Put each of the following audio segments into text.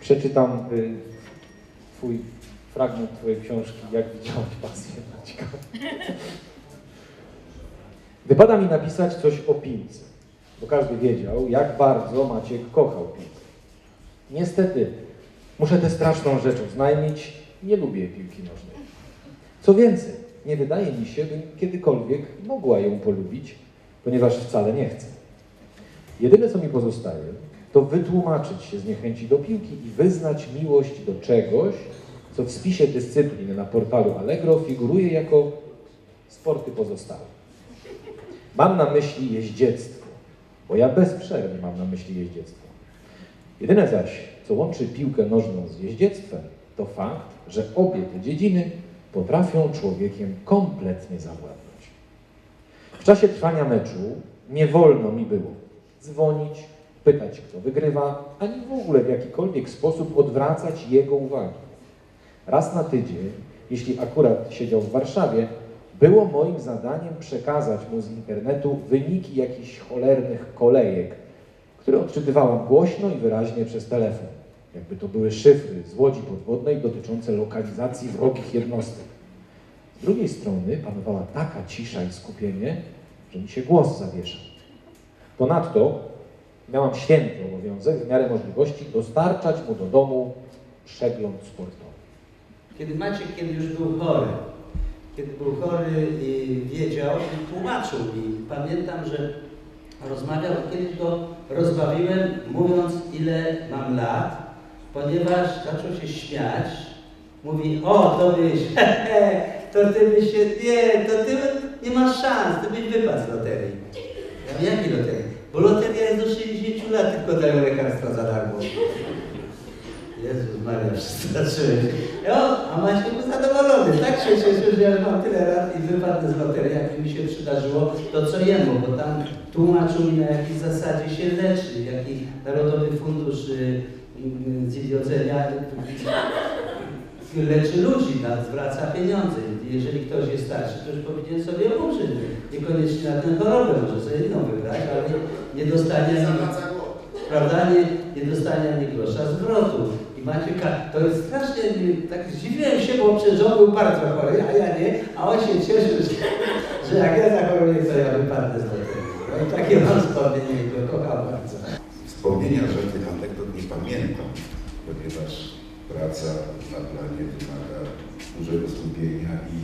przeczytam y, twój fragment twojej książki, jak widziałeś pasję Maćka. Wypada mi napisać coś o piłce, bo każdy wiedział, jak bardzo Maciek kochał piłkę. Niestety, muszę tę straszną rzecz oznajmić, nie lubię piłki nożnej. Co więcej, nie wydaje mi się, bym kiedykolwiek mogła ją polubić, ponieważ wcale nie chcę. Jedyne, co mi pozostaje, to wytłumaczyć się z niechęci do piłki i wyznać miłość do czegoś, co w spisie dyscyplin na portalu Allegro figuruje jako sporty pozostałe. Mam na myśli jeździectwo, bo ja bez przerwy mam na myśli jeździectwo. Jedyne zaś, co łączy piłkę nożną z jeździectwem, to fakt, że obie te dziedziny potrafią człowiekiem kompletnie zawładnąć. W czasie trwania meczu nie wolno mi było dzwonić, pytać, kto wygrywa, ani w ogóle w jakikolwiek sposób odwracać jego uwagi. Raz na tydzień, jeśli akurat siedział w Warszawie, było moim zadaniem przekazać mu z internetu wyniki jakichś cholernych kolejek, które odczytywałam głośno i wyraźnie przez telefon. Jakby to były szyfry z łodzi podwodnej dotyczące lokalizacji wrogich jednostek. Z drugiej strony panowała taka cisza i skupienie, że mi się głos zawieszał. Ponadto miałam święty obowiązek w miarę możliwości dostarczać mu do domu przegląd sportowy. Kiedy Maciek, kiedy już był chory, kiedy był chory i wiedział i tłumaczył mi. Pamiętam, że rozmawiał, kiedyś go rozbawiłem, mówiąc ile mam lat, ponieważ zaczął się śmiać. Mówi, o, to byś, to ty byś się, nie, to ty nie masz szans, ty byś wypadł z loterii. Ja mówię, jakiej loterii? Bo loteria jest do 60 lat, tylko dają lekarstwa za darmo. Jezus Maria, przestraszyłem się. No, a Maciek był zadowolony. Tak się cieszę, że ja mam tyle lat i wypadnę z loterii, jak mi się przydarzyło, to co jemu, bo tam tłumaczył mi na jakiej zasadzie się leczy, jaki Narodowy Fundusz y, y, leczy ludzi, na, zwraca pieniądze. Jeżeli ktoś jest starszy, to już powinien sobie umrzeć. Niekoniecznie na tę chorobę, może sobie inną wybrać, ale nie, nie dostanie ani, prawda, nie, nie dostanie ani grosza zwrotu. I macie, to jest strasznie, tak zdziwiłem się, bo przecież on był bardzo chory, a ja nie, a on się cieszy, że, że jak ja zachoruję, to ja wypadnę z loterii. No i takie mam wspomnienie, go kocham bardzo. Wspomnienia ponieważ praca na planie wymaga dużego skupienia i,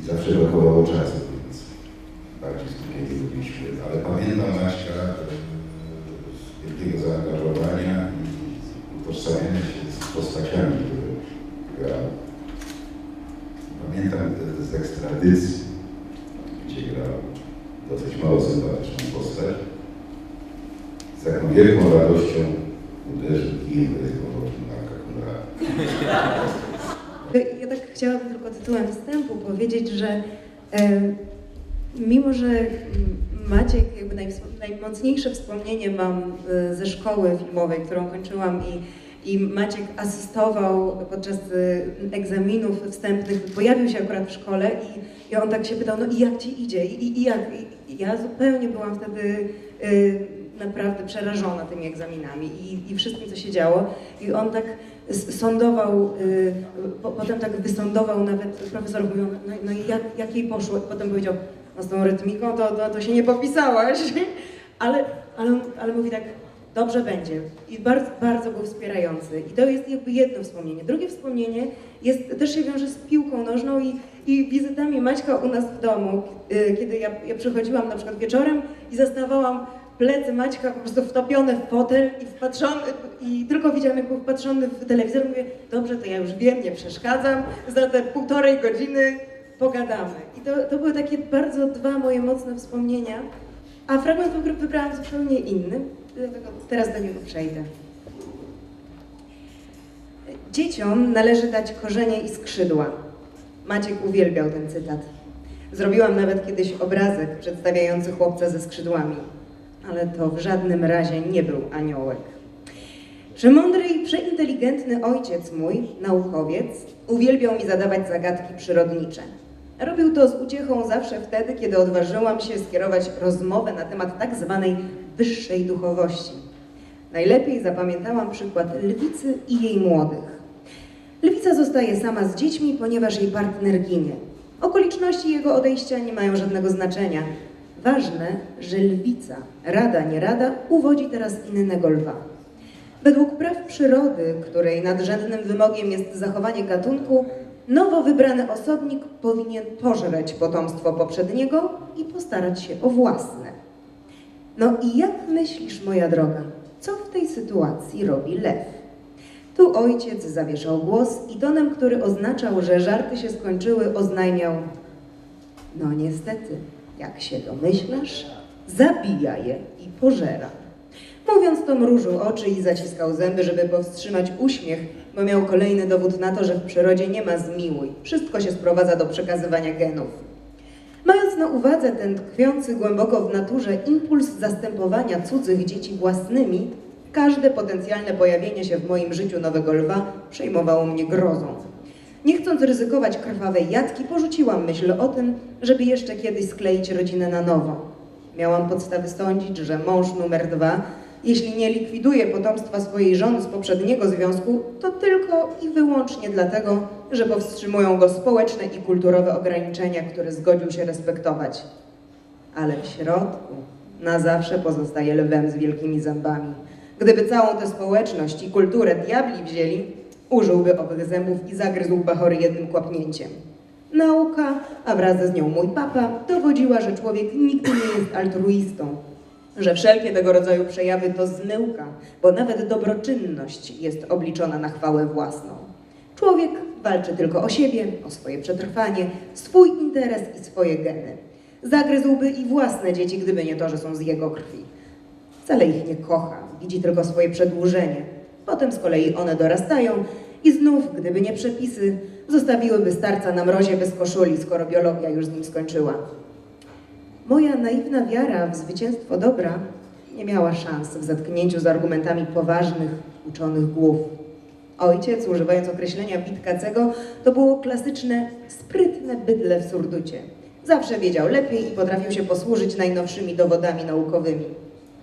i zawsze brakowało czasu, więc bardziej skupienie robiliśmy. Ale pamiętam Maćka że mimo, że Maciek, jakby najmocniejsze wspomnienie mam e, ze szkoły filmowej, którą kończyłam i, i Maciek asystował podczas e, egzaminów wstępnych, pojawił się akurat w szkole i, i on tak się pytał, no i jak ci idzie? I, i, jak? I, ja zupełnie byłam wtedy e, naprawdę przerażona tymi egzaminami i, i wszystkim, co się działo. I on tak sądował, y, po, potem tak wysądował nawet profesor, mówił, no, no i jak, jak jej poszło? Potem powiedział, no z tą rytmiką to, to, to się nie popisałaś. ale, ale, ale mówi tak, dobrze będzie. I bardzo, bardzo był wspierający. I to jest jakby jedno wspomnienie. Drugie wspomnienie jest, też się wiąże z piłką nożną i, i wizytami Maćka u nas w domu, y, kiedy ja, ja przychodziłam na przykład wieczorem i zastawałam plecy Maćka po prostu wtopione w fotel i wpatrzony, i tylko widziałam, jak był wpatrzony w telewizor, mówię, dobrze, to ja już wiem, nie przeszkadzam, za te półtorej godziny pogadamy. I to, to były takie bardzo dwa moje mocne wspomnienia, a fragment wybra- wybrałam zupełnie inny, dlatego teraz do niego przejdę. Dzieciom należy dać korzenie i skrzydła. Maciek uwielbiał ten cytat. Zrobiłam nawet kiedyś obrazek przedstawiający chłopca ze skrzydłami, ale to w żadnym razie nie był aniołek. Przemądry i przeinteligentny ojciec mój, naukowiec, uwielbiał mi zadawać zagadki przyrodnicze. Robił to z uciechą zawsze wtedy, kiedy odważyłam się skierować rozmowę na temat tak zwanej wyższej duchowości. Najlepiej zapamiętałam przykład lwicy i jej młodych. Lwica zostaje sama z dziećmi, ponieważ jej partner ginie. Okoliczności jego odejścia nie mają żadnego znaczenia. Ważne, że lwica, rada nie rada, uwodzi teraz innego lwa. Według praw przyrody, której nadrzędnym wymogiem jest zachowanie gatunku, nowo wybrany osobnik powinien pożreć potomstwo poprzedniego i postarać się o własne. No i jak myślisz, moja droga, co w tej sytuacji robi lew? Tu ojciec zawieszał głos i tonem, który oznaczał, że żarty się skończyły, oznajmiał: No niestety, jak się domyślasz, zabija je i pożera. Mówiąc to, mrużył oczy i zaciskał zęby, żeby powstrzymać uśmiech, bo miał kolejny dowód na to, że w przyrodzie nie ma zmiłuj. Wszystko się sprowadza do przekazywania genów. Mając na uwadze ten tkwiący głęboko w naturze impuls zastępowania cudzych dzieci własnymi, każde potencjalne pojawienie się w moim życiu nowego lwa przejmowało mnie grozą. Nie chcąc ryzykować krwawej jatki, porzuciłam myśl o tym, żeby jeszcze kiedyś skleić rodzinę na nowo. Miałam podstawy sądzić, że mąż numer dwa, jeśli nie likwiduje potomstwa swojej żony z poprzedniego związku, to tylko i wyłącznie dlatego, że powstrzymują go społeczne i kulturowe ograniczenia, które zgodził się respektować. Ale w środku na zawsze pozostaje lwem z wielkimi zębami. Gdyby całą tę społeczność i kulturę diabli wzięli, użyłby owych zębów i zagryzł bachory jednym kłapnięciem. Nauka, a wraz z nią mój papa, dowodziła, że człowiek nigdy nie jest altruistą, że wszelkie tego rodzaju przejawy to zmyłka, bo nawet dobroczynność jest obliczona na chwałę własną. Człowiek walczy tylko o siebie, o swoje przetrwanie, swój interes i swoje geny. Zagryzłby i własne dzieci, gdyby nie to, że są z jego krwi. Wcale ich nie kocha, widzi tylko swoje przedłużenie. Potem z kolei one dorastają i znów, gdyby nie przepisy, zostawiłyby starca na mrozie bez koszuli, skoro biologia już z nim skończyła. Moja naiwna wiara w zwycięstwo dobra nie miała szans w zetknięciu z argumentami poważnych, uczonych głów. Ojciec, używając określenia Witkacego, to było klasyczne, sprytne bydle w surducie. Zawsze wiedział lepiej i potrafił się posłużyć najnowszymi dowodami naukowymi.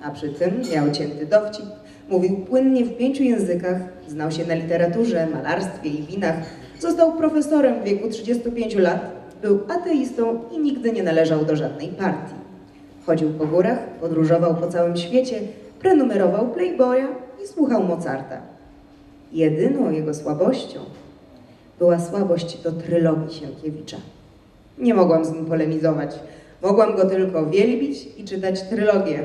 A przy tym miał cięty dowcip, mówił płynnie w pięciu językach, znał się na literaturze, malarstwie i winach, został profesorem w wieku 35 lat, był ateistą i nigdy nie należał do żadnej partii. Chodził po górach, podróżował po całym świecie, prenumerował Playboya i słuchał Mozarta. Jedyną jego słabością była słabość do trylogii Sienkiewicza. Nie mogłam z nim polemizować. Mogłam go tylko wielbić i czytać trylogię.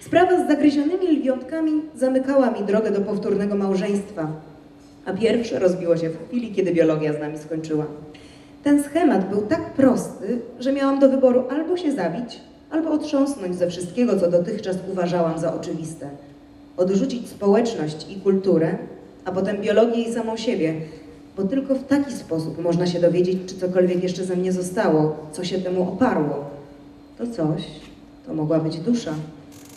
Sprawa z zagryzionymi lwiątkami zamykała mi drogę do powtórnego małżeństwa, a pierwsze rozbiło się w chwili, kiedy biologia z nami skończyła. Ten schemat był tak prosty, że miałam do wyboru albo się zabić, albo otrząsnąć ze wszystkiego, co dotychczas uważałam za oczywiste. Odrzucić społeczność i kulturę, a potem biologię i samą siebie, bo tylko w taki sposób można się dowiedzieć, czy cokolwiek jeszcze ze mnie zostało, co się temu oparło. To coś, to mogła być dusza,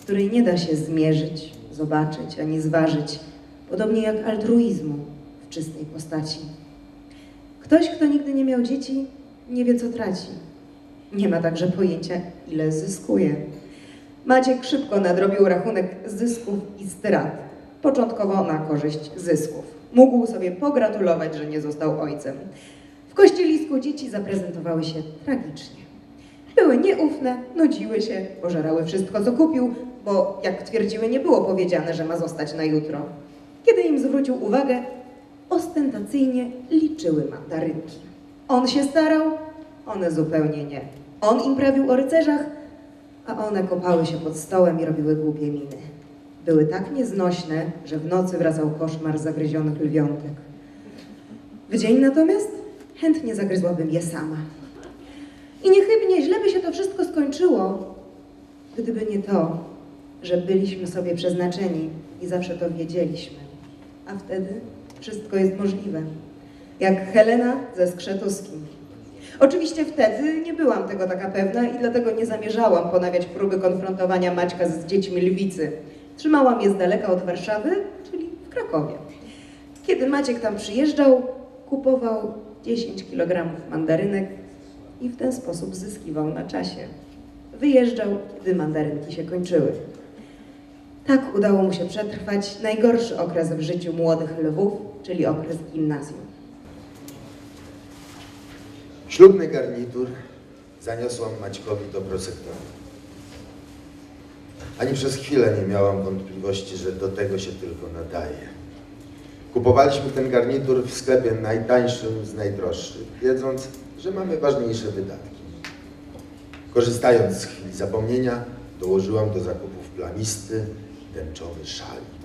której nie da się zmierzyć, zobaczyć ani zważyć, podobnie jak altruizmu w czystej postaci. Ktoś, kto nigdy nie miał dzieci, nie wie, co traci. Nie ma także pojęcia, ile zyskuje. Maciek szybko nadrobił rachunek zysków i strat, początkowo na korzyść zysków. Mógł sobie pogratulować, że nie został ojcem. W kościelisku dzieci zaprezentowały się tragicznie. Były nieufne, nudziły się, pożerały wszystko, co kupił, bo jak twierdziły, nie było powiedziane, że ma zostać na jutro. Kiedy im zwrócił uwagę, ostentacyjnie liczyły mandarynki. On się starał, one zupełnie nie. On im prawił o rycerzach, a one kopały się pod stołem i robiły głupie miny. Były tak nieznośne, że w nocy wracał koszmar zagryzionych lwiątek. W dzień natomiast chętnie zagryzłabym je sama. I niechybnie źle by się to wszystko skończyło, gdyby nie to, że byliśmy sobie przeznaczeni i zawsze to wiedzieliśmy. A wtedy wszystko jest możliwe. Jak Helena ze Skrzetuskim. Oczywiście wtedy nie byłam tego taka pewna i dlatego nie zamierzałam ponawiać próby konfrontowania Maćka z dziećmi lwicy. Trzymałam je z daleka od Warszawy, czyli w Krakowie. Kiedy Maciek tam przyjeżdżał, kupował 10 kg mandarynek i w ten sposób zyskiwał na czasie. Wyjeżdżał, kiedy mandarynki się kończyły. Tak udało mu się przetrwać najgorszy okres w życiu młodych lwów, czyli okres gimnazjum. Ślubny garnitur zaniosłam Maćkowi do prosektora. Ani przez chwilę nie miałam wątpliwości, że do tego się tylko nadaje. Kupowaliśmy ten garnitur w sklepie najtańszym z najdroższych, wiedząc, że mamy ważniejsze wydatki. Korzystając z chwili zapomnienia, dołożyłam do zakupów plamisty, tęczowy szalik.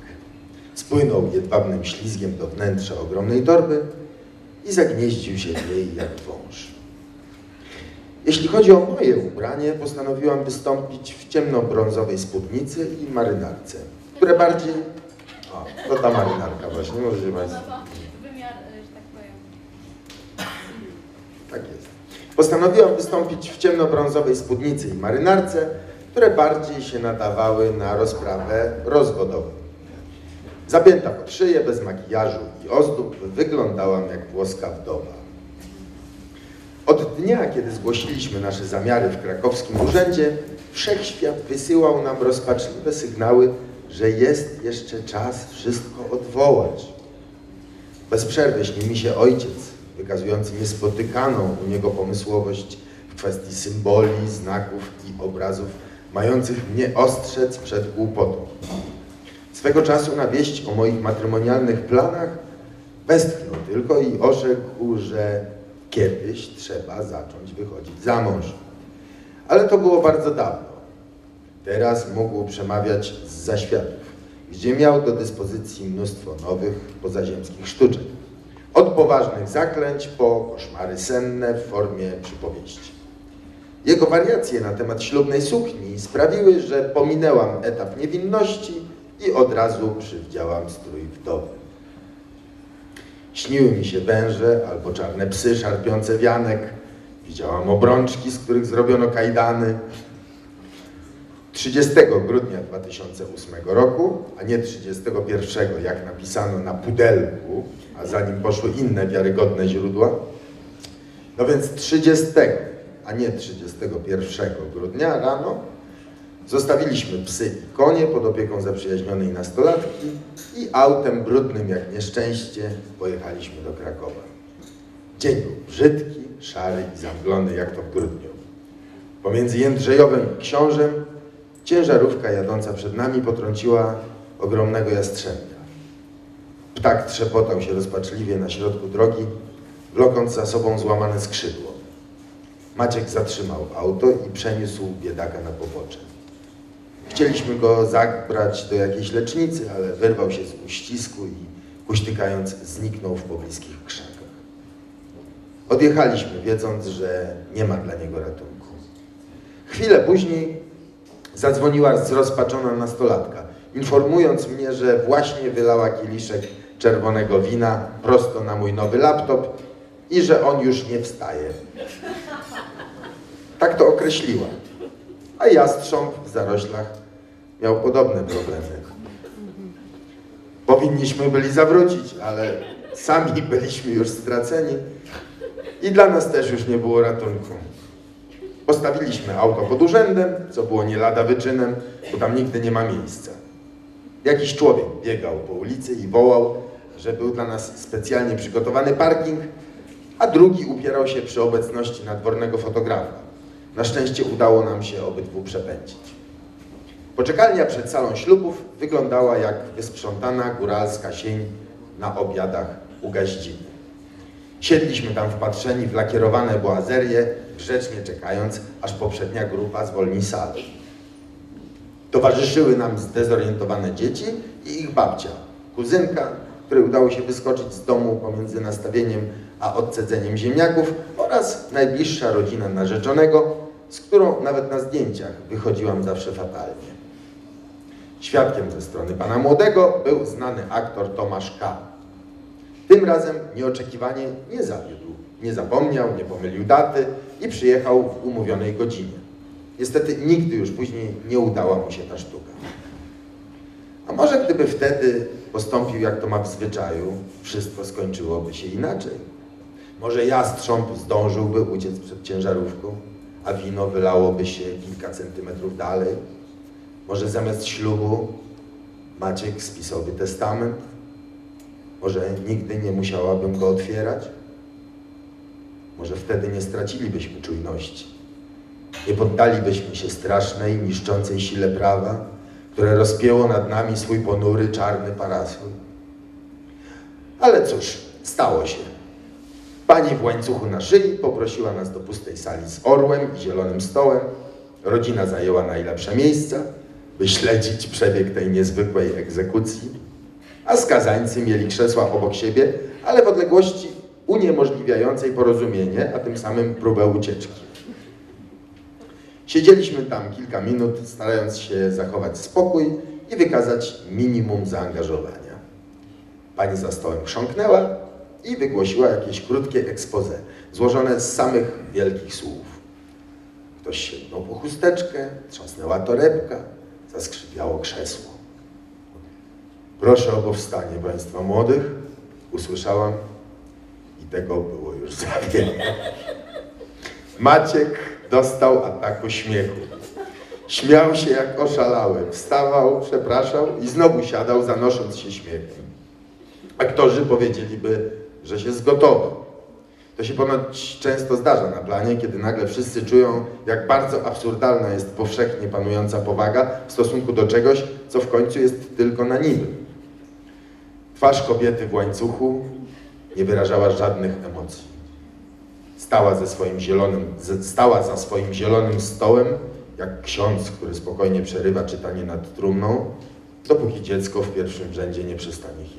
Spłynął jedwabnym ślizgiem do wnętrza ogromnej torby i zagnieździł się w niej jak wąż. Jeśli chodzi o moje ubranie, postanowiłam wystąpić w ciemnobrązowej spódnicy i marynarce, które bardziej... O, to ta marynarka właśnie, możecie Państwo... Wymiar, y, że tak powiem. Tak jest. Postanowiłam wystąpić w ciemnobrązowej spódnicy i marynarce, które bardziej się nadawały na rozprawę rozwodową. Zapięta pod szyję, bez makijażu i ozdób, wyglądałam jak włoska wdowa. Od dnia, kiedy zgłosiliśmy nasze zamiary w krakowskim urzędzie, wszechświat wysyłał nam rozpaczliwe sygnały, że jest jeszcze czas wszystko odwołać. Bez przerwy śni mi się ojciec, wykazujący niespotykaną u niego pomysłowość w kwestii symboli, znaków i obrazów, mających mnie ostrzec przed głupotą. Swego czasu na wieść o moich matrymonialnych planach westchnął tylko i orzekł, że kiedyś trzeba zacząć wychodzić za mąż. Ale to było bardzo dawno. Teraz mógł przemawiać z zaświatów, gdzie miał do dyspozycji mnóstwo nowych, pozaziemskich sztuczek. Od poważnych zaklęć po koszmary senne w formie przypowieści. Jego wariacje na temat ślubnej sukni sprawiły, że pominęłam etap niewinności i od razu przywdziałam strój wdowy. Śniły mi się węże albo czarne psy szarpiące wianek. Widziałam obrączki, z których zrobiono kajdany. 30 grudnia 2008 roku, a nie 31, jak napisano na pudelku, a za nim poszły inne wiarygodne źródła. No więc 30, a nie 31 grudnia rano zostawiliśmy psy i konie pod opieką zaprzyjaźnionej nastolatki i autem brudnym jak nieszczęście pojechaliśmy do Krakowa. Dzień był brzydki, szary i zamglony jak to w grudniu. Pomiędzy Jędrzejowem i Książem ciężarówka jadąca przed nami potrąciła ogromnego jastrzębia. Ptak trzepotał się rozpaczliwie na środku drogi, wlokąc za sobą złamane skrzydło. Maciek zatrzymał auto i przeniósł biedaka na pobocze. Chcieliśmy go zabrać do jakiejś lecznicy, ale wyrwał się z uścisku i kuśtykając zniknął w pobliskich krzakach. Odjechaliśmy, wiedząc, że nie ma dla niego ratunku. Chwilę później zadzwoniła zrozpaczona nastolatka, informując mnie, że właśnie wylała kieliszek czerwonego wina prosto na mój nowy laptop i że on już nie wstaje. To określiła. A jastrząb w zaroślach miał podobne problemy. Powinniśmy byli zawrócić, ale sami byliśmy już straceni i dla nas też już nie było ratunku. Postawiliśmy auto pod urzędem, co było nie lada wyczynem, bo tam nigdy nie ma miejsca. Jakiś człowiek biegał po ulicy i wołał, że był dla nas specjalnie przygotowany parking, a drugi upierał się przy obecności nadwornego fotografa. Na szczęście udało nam się obydwu przepędzić. Poczekalnia przed salą ślubów wyglądała jak wysprzątana góralska sień na obiadach u gaździny. Siedliśmy tam wpatrzeni w lakierowane boazerie, grzecznie czekając, aż poprzednia grupa zwolni salę. Towarzyszyły nam zdezorientowane dzieci i ich babcia, kuzynka, której udało się wyskoczyć z domu pomiędzy nastawieniem a odcedzeniem ziemniaków oraz najbliższa rodzina narzeczonego, z którą nawet na zdjęciach wychodziłam zawsze fatalnie. Świadkiem ze strony pana młodego był znany aktor Tomasz K. Tym razem nieoczekiwanie nie zawiódł. Nie zapomniał, nie pomylił daty i przyjechał w umówionej godzinie. Niestety nigdy już później nie udała mu się ta sztuka. A może gdyby wtedy postąpił jak to ma w zwyczaju, wszystko skończyłoby się inaczej. Może jastrząb zdążyłby uciec przed ciężarówką, a wino wylałoby się kilka centymetrów dalej. Może zamiast ślubu Maciek spisałby testament? Może nigdy nie musiałabym go otwierać? Może wtedy nie stracilibyśmy czujności. Nie poddalibyśmy się strasznej, niszczącej sile prawa, które rozpięło nad nami swój ponury, czarny parasol. Ale cóż, stało się. Pani w łańcuchu na szyi poprosiła nas do pustej sali z orłem i zielonym stołem. Rodzina zajęła najlepsze miejsca, by śledzić przebieg tej niezwykłej egzekucji, a skazańcy mieli krzesła obok siebie, ale w odległości uniemożliwiającej porozumienie, a tym samym próbę ucieczki. Siedzieliśmy tam kilka minut, starając się zachować spokój i wykazać minimum zaangażowania. Pani za stołem chrząknęła i wygłosiła jakieś krótkie expose, złożone z samych wielkich słów. Ktoś sięgnął po chusteczkę, trzasnęła torebka, zaskrzypiało krzesło. Proszę o powstanie Państwa młodych, usłyszałam i tego było już za wiele. Maciek dostał ataku śmiechu. Śmiał się jak oszalały, wstawał, przepraszał i znowu siadał, zanosząc się śmiechem. Aktorzy powiedzieliby, że się zgotował. To się ponoć często zdarza na planie, kiedy nagle wszyscy czują, jak bardzo absurdalna jest powszechnie panująca powaga w stosunku do czegoś, co w końcu jest tylko na niby. Twarz kobiety w łańcuchu nie wyrażała żadnych emocji. Stała, ze swoim zielonym, stała za swoim zielonym stołem, jak ksiądz, który spokojnie przerywa czytanie nad trumną, dopóki dziecko w pierwszym rzędzie nie przestanie chichotać.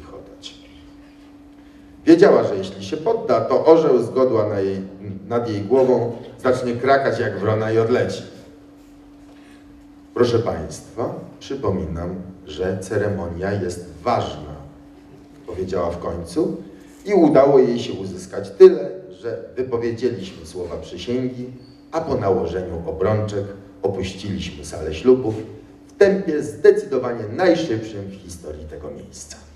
Wiedziała, że jeśli się podda, to orzeł z godła na jej, nad jej głową zacznie krakać jak wrona i odleci. Proszę Państwa, przypominam, że ceremonia jest ważna, powiedziała w końcu i udało jej się uzyskać tyle, że wypowiedzieliśmy słowa przysięgi, a po nałożeniu obrączek opuściliśmy salę ślubów w tempie zdecydowanie najszybszym w historii tego miejsca.